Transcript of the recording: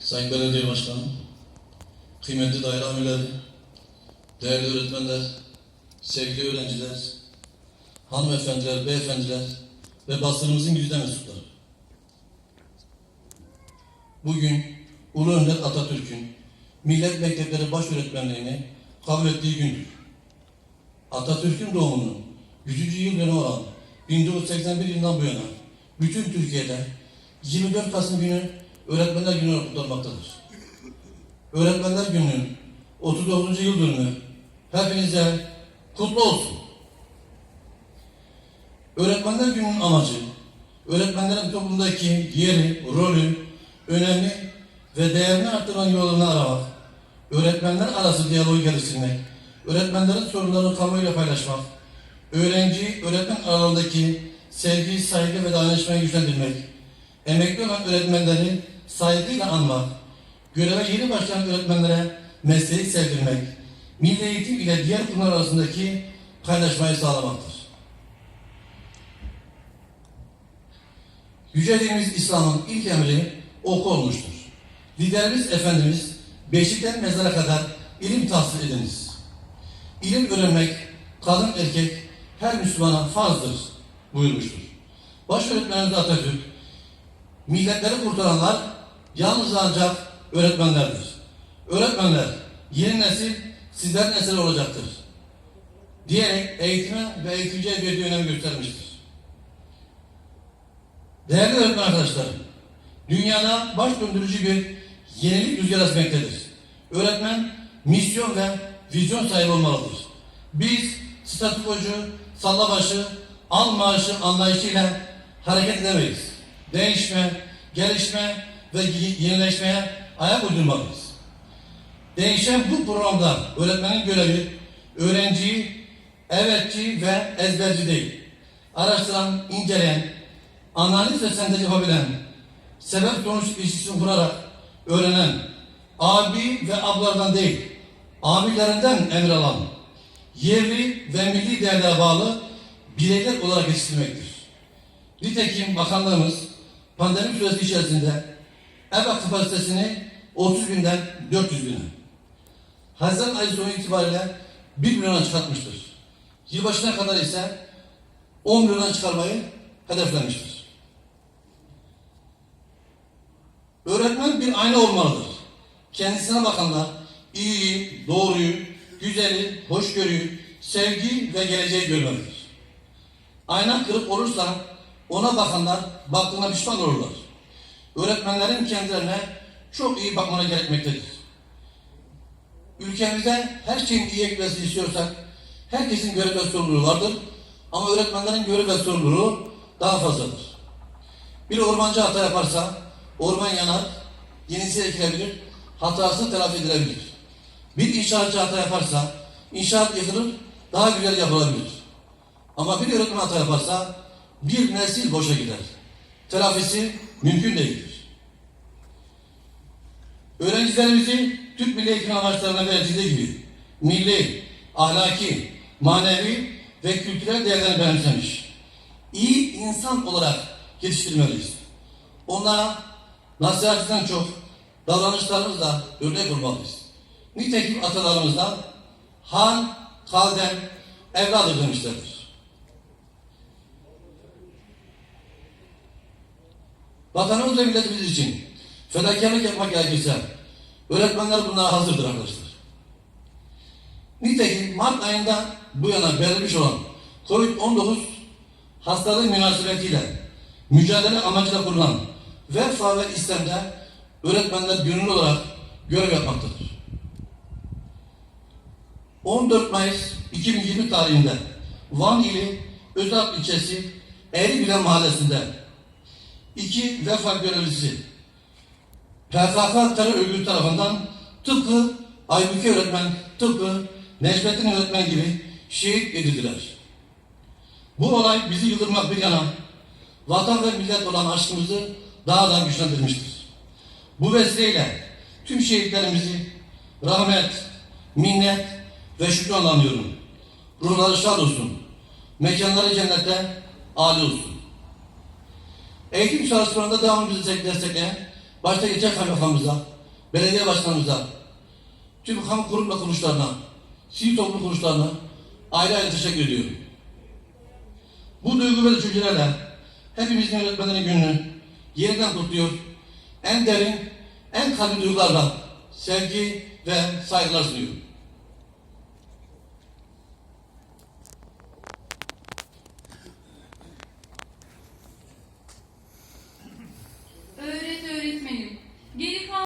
Sayın Belediye Başkanım, kıymetli daire amirleri, değerli öğretmenler, sevgili öğrenciler, hanımefendiler, beyefendiler ve basınımızın güzide mensupları. Bugün Ulu Önder Atatürk'ün Millet Mektepleri Baş Öğretmenliğini kabul ettiği gündür. Atatürk'ün doğumunun 100. yıl dönümü olan 1981 yılından bu yana bütün Türkiye'de 24 Kasım günü Öğretmenler Günü kutlanmaktadır. Öğretmenler Günü'nün 39. yıl dönümü hepinize kutlu olsun. Öğretmenler Günü'nün amacı, öğretmenlerin toplumdaki yeri, rolü, önemi ve değerini arttıran yollarını aramak, öğretmenler arası diyaloğu geliştirmek, öğretmenlerin sorunlarını kamuoyuyla paylaşmak, öğrenci, öğretmen aralarındaki sevgi, saygı ve dayanışmayı güçlendirmek, emekli olan öğretmenleri saygıyla anmak, göreve yeni başlayan öğretmenlere mesleği sevdirmek, milli eğitim ile diğer kurumlar arasındaki kaynaşmayı sağlamaktır. Yüce dinimiz İslam'ın ilk emri oku olmuştur. Liderimiz Efendimiz beşikten mezara kadar ilim tahsil ediniz. İlim öğrenmek kadın erkek her Müslümana farzdır buyurmuştur. Baş öğretmenimiz Atatürk milletleri kurtaranlar yalnız ancak öğretmenlerdir. Öğretmenler yeni nesil sizlerin eseri olacaktır. Diyerek eğitime ve eğitimciye verdiği önemi göstermiştir. Değerli öğretmen arkadaşlarım, dünyada baş döndürücü bir yenilik rüzgarı esmektedir. Öğretmen misyon ve vizyon sahibi olmalıdır. Biz statükocu, sallabaşı, al maaşı anlayışıyla hareket edemeyiz. Değişme, gelişme ve yenileşmeye ayak uydurmalıyız. Değişen bu programda öğretmenin görevi öğrenciyi evetçi ve ezberci değil, araştıran, inceleyen, analiz ve sentez yapabilen, sebep sonuç ilişkisini kurarak öğrenen, abi ve ablardan değil, abilerinden emir alan, yerli ve milli değerlere bağlı bireyler olarak yetiştirmektir. Nitekim bakanlığımız pandemi süresi içerisinde EBA kapasitesini 30 binden 400 bine, Haziran ayı sonu itibariyle 1 milyona çıkartmıştır. Yılbaşına kadar ise 10 milyona çıkarmayı hedeflemiştir. Öğretmen bir ayna olmalıdır. Kendisine bakanlar iyiyi, doğruyu, güzeli, hoşgörüyü, sevgi ve geleceği görmelidir. Ayna kırık olursa ona bakanlar baktığına pişman olurlar. Öğretmenlerin kendilerine çok iyi bakmana gerekmektedir. Ülkemizde her şeyin iyiye gitmesini istiyorsak herkesin görev ve sorumluluğu vardır. Ama öğretmenlerin görev ve sorumluluğu daha fazladır. Bir ormancı hata yaparsa orman yanar, yenisi ekilebilir, hatası telafi edilebilir. Bir inşaatçı hata yaparsa inşaat yıkılır, daha güzel yapılabilir. Ama bir öğretmen hata yaparsa bir nesil boşa gider. Telafisi mümkün değildir. Öğrencilerimizi Türk Milli Eğitim amaçlarına verildiği gibi milli, ahlaki, manevi ve kültürel değerlerini benimsemiş. İyi insan olarak yetiştirmeliyiz. Onlara nasihatından çok davranışlarımızla örnek olmalıyız. Nitekim atalarımızdan han, kalden, evladır demişlerdir. Vatanımız ve milletimiz için fedakarlık yapmak gerekirse öğretmenler bunlara hazırdır arkadaşlar. Nitekim Mart ayında bu yana verilmiş olan COVID-19 hastalığı münasebetiyle mücadele amacıyla kurulan Vefa ve İslam'da öğretmenler gönüllü olarak görev yapmaktadır. 14 Mayıs 2020 tarihinde Van ili Özalp ilçesi Eğribile mahallesinde iki vefa görevlisi PKK terör örgütü tarafından tıpkı Aybüke öğretmen, tıpkı Necmettin öğretmen gibi şehit edildiler. Bu olay bizi yıldırmak bir yana vatan ve millet olan aşkımızı daha da güçlendirmiştir. Bu vesileyle tüm şehitlerimizi rahmet, minnet ve şükranla anıyorum. Ruhları şad olsun. Mekanları cennette âli olsun. Eğitim çalışmalarında devamlı bizi destekleyen başta geçen kaymakamımıza, belediye başkanımıza, tüm kamu kurum ve kuruluşlarına, sivil toplum kuruluşlarına ayrı ayrı teşekkür ediyorum. Bu duygu ve düşüncelerle hepimizin öğretmenlerin gününü yeniden kutluyor. En derin, en kalbi duygularla sevgi ve saygılar sunuyorum.